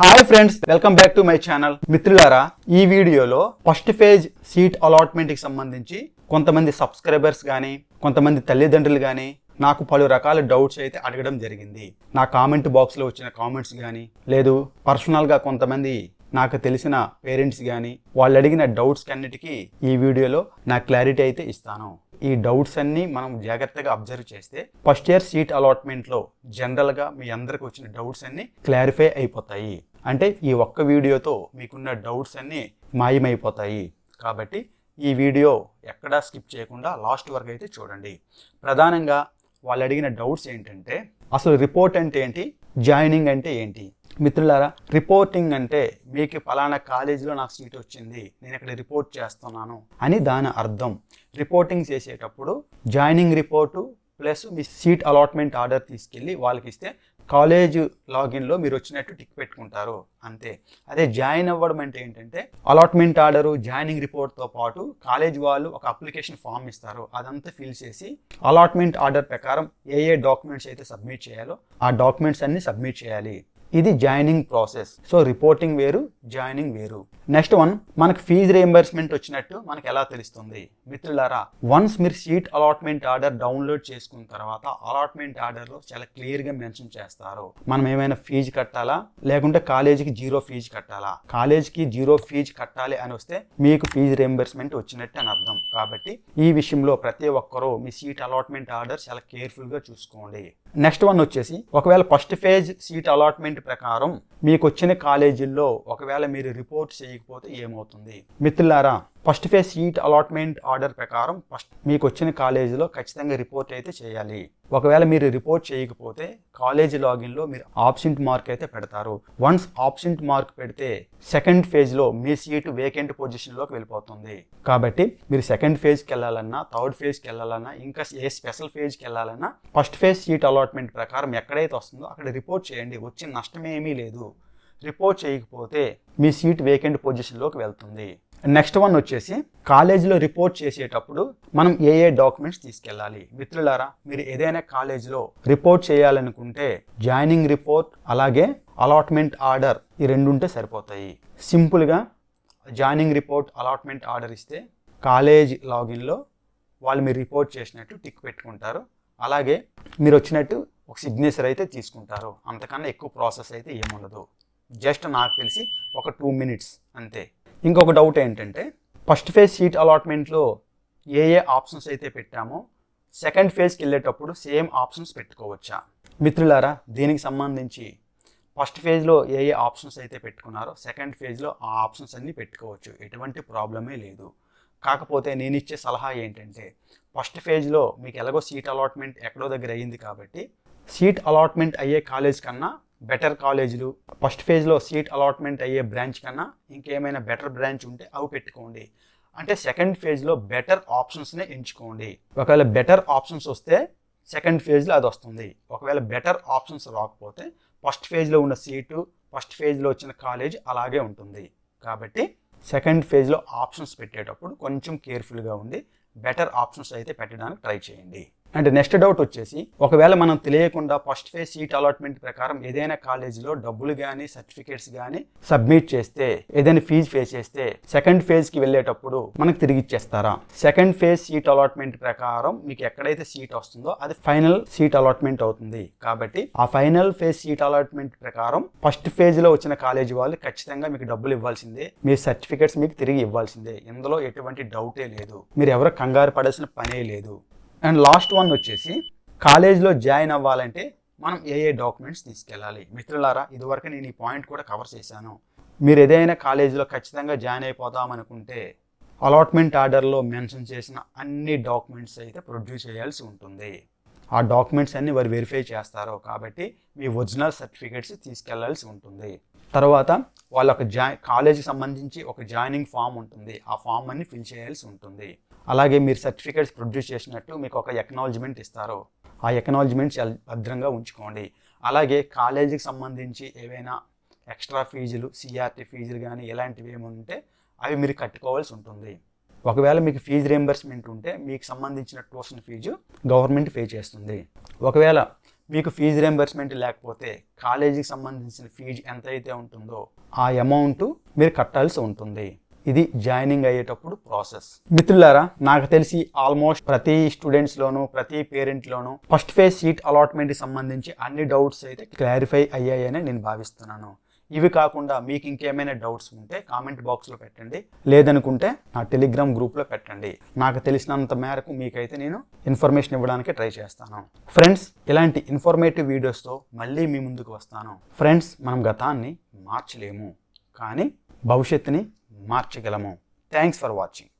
Hi friends welcome back to my channel మిత్రులారా ఈ వీడియోలో ఫస్ట్ ఫేజ్ సీట్ అలాట్మెంట్కి సంబంధించి కొంతమంది సబ్స్క్రైబర్స్ కానీ కొంతమంది తల్లిదండ్రులు కానీ నాకు పలు రకాల డౌట్స్ అయితే అడగడం జరిగింది. నా కామెంట్ బాక్స్లో వచ్చిన కామెంట్స్ కానీ లేదు పర్సనల్గా కొంతమంది నాకు తెలిసిన పేరెంట్స్ కానీ వాళ్ళు అడిగిన డౌట్స్ అన్నిటికీ ఈ వీడియోలో నా క్లారిటీ అయితే ఇస్తాను. ఈ డౌట్స్ అన్ని మనం జాగ్రత్తగా అబ్జర్వ్ చేస్తే ఫస్ట్ ఇయర్ సీట్ అలాట్మెంట్లో జనరల్గా మీ అందరికి వచ్చిన డౌట్స్ అన్ని క్లారిఫై అయిపోతాయి. అంటే ఈ ఒక్క వీడియోతో మీకున్న డౌట్స్ అన్నీ మాయమైపోతాయి. కాబట్టి ఈ వీడియో ఎక్కడా స్కిప్ చేయకుండా లాస్ట్ వరకు అయితే చూడండి. ప్రధానంగా వాళ్ళు అడిగిన డౌట్స్ ఏంటంటే అసలు రిపోర్ట్ అంటే ఏంటి? జాయినింగ్ అంటే ఏంటి? మిత్రులారా రిపోర్టింగ్ అంటే మీకు ఫలానా కాలేజీలో నాకు సీట్ వచ్చింది నేను ఇక్కడ రిపోర్ట్ చేస్తున్నాను అని దాని అర్థం. రిపోర్టింగ్ చేసేటప్పుడు జాయినింగ్ రిపోర్టు ప్లస్ మీ సీట్ అలాట్మెంట్ ఆర్డర్ తీసుకెళ్ళి వాళ్ళకి ఇస్తే కాలేజ్ లాగిన్లో మీరు వచ్చినట్టు టిక్ పెట్టుకుంటారు. అంతే. అదే జాయిన్ అవ్వడం అంటే ఏంటంటే అలాట్మెంట్ ఆర్డరు జాయినింగ్ రిపోర్ట్తో పాటు కాలేజ్ వాళ్ళు ఒక అప్లికేషన్ ఫామ్ ఇస్తారు. అదంతా ఫిల్ చేసి అలాట్మెంట్ ఆర్డర్ ప్రకారం ఏ ఏ డాక్యుమెంట్స్ అయితే సబ్మిట్ చేయాలో ఆ డాక్యుమెంట్స్ అన్ని సబ్మిట్ చేయాలి. ఇది జాయినింగ్ ప్రాసెస్. సో రిపోర్టింగ్ వేరు జాయినింగ్ వేరు. నెక్స్ట్ వన్ మనకు ఫీజు రియంబర్స్మెంట్ వచ్చినట్టు మనకు ఎలా తెలుస్తుంది? మిత్రులారా వన్స్ మీరు సీట్ అలాట్మెంట్ ఆర్డర్ డౌన్లోడ్ చేసుకున్న తర్వాత అలాట్మెంట్ ఆర్డర్లో చాలా క్లియర్గా మెన్షన్ చేస్తారు. మనం ఏమైనా ఫీజు కట్టాలా? లేకుంటే కాలేజీకి జీరో ఫీజు కట్టాలా? కాలేజీకి జీరో ఫీజు కట్టాలి అని వస్తే మీకు ఫీజు రియంబర్స్మెంట్ వచ్చినట్టు అని అర్థం. కాబట్టి ఈ విషయంలో ప్రతి ఒక్కరూ మీ సీట్ అలాట్మెంట్ ఆర్డర్ చాలా కేర్ఫుల్గా చూసుకోండి. నెక్స్ట్ వన్ వచ్చేసి ఒకవేళ ఫస్ట్ ఫేజ్ సీట్ అలాట్మెంట్ ప్రకారం మీకు వచ్చిన కాలేజీల్లో ఒకవేళ మీరు రిపోర్ట్ చేయకపోతే ఏమవుతుంది? మిత్రులారా first phase seat allotment order ప్రకారం ఫస్ట్ మీకు వచ్చిన కాలేజీలో ఖచ్చితంగా రిపోర్ట్ అయితే చేయాలి. ఒకవేళ మీరు రిపోర్ట్ చేయకపోతే కాలేజీ లాగిన్లో మీరు ఆబ్సెంట్ మార్క్ అయితే పెడతారు. వన్స్ ఆబ్సెంట్ మార్క్ పెడితే సెకండ్ ఫేజ్లో మీ సీటు వేకెంట్ పొజిషన్లోకి వెళ్ళిపోతుంది. కాబట్టి మీరు సెకండ్ ఫేజ్కి వెళ్ళాలన్నా థర్డ్ ఫేజ్కి వెళ్ళాలన్నా ఇంకా ఏ స్పెషల్ ఫేజ్కి వెళ్ళాలన్నా ఫస్ట్ ఫేజ్ సీట్ అలాట్మెంట్ ప్రకారం ఎక్కడైతే వస్తుందో అక్కడ రిపోర్ట్ చేయండి. వచ్చిన నష్టమేమీ లేదు. రిపోర్ట్ చేయకపోతే మీ సీట్ వేకెంట్ పొజిషన్లోకి వెళ్తుంది. నెక్స్ట్ వన్ వచ్చేసి కాలేజీలో రిపోర్ట్ చేసేటప్పుడు మనం ఏ ఏ డాక్యుమెంట్స్ తీసుకెళ్ళాలి? మిత్రులారా మీరు ఏదైనా కాలేజీలో రిపోర్ట్ చేయాలనుకుంటే జాయినింగ్ రిపోర్ట్ అలాగే అలాట్మెంట్ ఆర్డర్ ఈ రెండు ఉంటే సరిపోతాయి. సింపుల్గా జాయినింగ్ రిపోర్ట్ అలాట్మెంట్ ఆర్డర్ ఇస్తే కాలేజ్ లాగిన్లో వాళ్ళు మీరు రిపోర్ట్ చేసినట్టు టిక్ పెట్టుకుంటారు. అలాగే మీరు వచ్చినట్టు ఒక సిగ్నేచర్ అయితే తీసుకుంటారు. అంతకన్నా ఎక్కువ ప్రాసెస్ అయితే ఏముండదు. జస్ట్ నాకు తెలిసి ఒక టూ మినిట్స్ అంతే. ఇంకొక డౌట్ ఏంటంటే ఫస్ట్ ఫేజ్ సీట్ అలాట్మెంట్లో ఏ ఏ ఆప్షన్స్ అయితే పెట్టామో సెకండ్ ఫేజ్కి వెళ్ళేటప్పుడు సేమ్ ఆప్షన్స్ పెట్టుకోవచ్చా? మిత్రులారా దీనికి సంబంధించి ఫస్ట్ ఫేజ్లో ఏ ఏ ఆప్షన్స్ అయితే పెట్టుకున్నారో సెకండ్ ఫేజ్లో ఆ ఆప్షన్స్ అన్నీ పెట్టుకోవచ్చు. ఎటువంటి ప్రాబ్లమే లేదు. కాకపోతే నేను ఇచ్చే సలహా ఏంటంటే ఫస్ట్ ఫేజ్లో మీకు ఎలాగో సీట్ అలాట్మెంట్ ఎక్కడో దగ్గర అయ్యింది కాబట్టి సీట్ అలాట్మెంట్ అయ్యే కాలేజ్ కన్నా బెటర్ కాలేజీలు ఫస్ట్ ఫేజ్లో సీట్ అలాట్మెంట్ అయ్యే బ్రాంచ్ కన్నా ఇంకేమైనా బెటర్ బ్రాంచ్ ఉంటే అవి పెట్టుకోండి. అంటే సెకండ్ ఫేజ్లో బెటర్ ఆప్షన్స్నే ఎంచుకోండి. ఒకవేళ బెటర్ ఆప్షన్స్ వస్తే సెకండ్ ఫేజ్లో అది వస్తుంది. ఒకవేళ బెటర్ ఆప్షన్స్ రాకపోతే ఫస్ట్ ఫేజ్లో ఉన్న సీటు ఫస్ట్ ఫేజ్లో వచ్చిన కాలేజ్ అలాగే ఉంటుంది. కాబట్టి సెకండ్ ఫేజ్లో ఆప్షన్స్ పెట్టేటప్పుడు కొంచెం కేర్ఫుల్గా ఉండి బెటర్ ఆప్షన్స్ అయితే పెట్టడానికి ట్రై చేయండి. అండ్ నెక్స్ట్ డౌట్ వచ్చేసి ఒకవేళ మనం తెలియకుండా ఫస్ట్ ఫేజ్ సీట్ అలాట్మెంట్ ప్రకారం ఏదైనా కాలేజీలో డబ్బులు కానీ సర్టిఫికేట్స్ కానీ సబ్మిట్ చేస్తే ఏదైనా ఫీజు పే చేస్తే సెకండ్ ఫేజ్కి వెళ్ళేటప్పుడు మనకు తిరిగి ఇచ్చేస్తారా? సెకండ్ ఫేజ్ సీట్ అలాట్మెంట్ ప్రకారం మీకు ఎక్కడైతే సీట్ వస్తుందో అది ఫైనల్ సీట్ అలాట్మెంట్ అవుతుంది. కాబట్టి ఆ ఫైనల్ ఫేజ్ సీట్ అలాట్మెంట్ ప్రకారం ఫస్ట్ ఫేజ్లో వచ్చిన కాలేజీ వాళ్ళు ఖచ్చితంగా మీకు డబ్బులు ఇవ్వాల్సిందే. మీ సర్టిఫికేట్స్ మీకు తిరిగి ఇవ్వాల్సిందే. ఇందులో ఎటువంటి డౌటే లేదు. మీరు ఎవరు కంగారు పడాల్సిన పనే లేదు. అండ్ లాస్ట్ వన్ వచ్చేసి కాలేజ్లో జాయిన్ అవ్వాలంటే మనం ఏ ఏ డాక్యుమెంట్స్ తీసుకెళ్ళాలి? మిత్రులారా ఇదివరకు నేను ఈ పాయింట్ కూడా కవర్ చేశాను. మీరు ఏదైనా కాలేజీలో ఖచ్చితంగా జాయిన్ అయిపోదాం అనుకుంటే అలాట్మెంట్ ఆర్డర్లో మెన్షన్ చేసిన అన్ని డాక్యుమెంట్స్ అయితే ప్రొడ్యూస్ చేయాల్సి ఉంటుంది. ఆ డాక్యుమెంట్స్ అన్ని వారు వెరిఫై చేస్తారు కాబట్టి మీ ఒరిజినల్ సర్టిఫికేట్స్ తీసుకెళ్ళాల్సి ఉంటుంది. తర్వాత వాళ్ళ ఒక జాయి కాలేజీకి సంబంధించి ఒక జాయినింగ్ ఫామ్ ఉంటుంది. ఆ ఫామ్ అన్ని ఫిల్ చేయాల్సి ఉంటుంది. అలాగే మీరు సర్టిఫికేట్స్ ప్రొడ్యూస్ చేసినట్టు మీకు ఒక ఎక్నాలజ్మెంట్ ఇస్తారు. ఆ ఎక్నాలజ్మెంట్స్ భద్రంగా ఉంచుకోండి. అలాగే కాలేజీకి సంబంధించి ఏవైనా ఎక్స్ట్రా ఫీజులు సిఆర్టీ ఫీజులు కానీ ఇలాంటివి ఏమి ఉంటే అవి మీరు కట్టుకోవాల్సి ఉంటుంది. ఒకవేళ మీకు ఫీజు రియంబర్స్మెంట్ ఉంటే మీకు సంబంధించిన ట్యూషన్ ఫీజు గవర్నమెంట్ పే చేస్తుంది. ఒకవేళ మీకు ఫీజు రియంబర్స్మెంట్ లేకపోతే కాలేజీకి సంబంధించిన ఫీజు ఎంత అయితే ఉంటుందో ఆ అమౌంట్ మీరు కట్టాల్సి ఉంటుంది. ఇది జాయినింగ్ అయ్యేటప్పుడు ప్రాసెస్. మిత్రులారా నాకు తెలిసి ఆల్మోస్ట్ ప్రతి స్టూడెంట్స్ లోను ప్రతి పేరెంట్ లోను ఫస్ట్ ఫేజ్ సీట్ అలాట్మెంట్ సంబంధించి అన్ని డౌట్స్ అయితే క్లారిఫై అయ్యాయని నేను భావిస్తున్నాను. ఇవి కాకుండా మీకు ఇంకేమైనా డౌట్స్ ఉంటే కామెంట్ బాక్స్లో పెట్టండి. లేదనుకుంటే నా టెలిగ్రామ్ గ్రూప్లో పెట్టండి. నాకు తెలిసినంత మేరకు మీకైతే నేను ఇన్ఫర్మేషన్ ఇవ్వడానికి ట్రై చేస్తాను. ఫ్రెండ్స్ ఇలాంటి ఇన్ఫర్మేటివ్ వీడియోస్తో మళ్ళీ మీ ముందుకు వస్తాను. ఫ్రెండ్స్ మనం గతాన్ని మార్చలేము. కానీ భవిష్యత్తుని మార్చగలము. Thanks for watching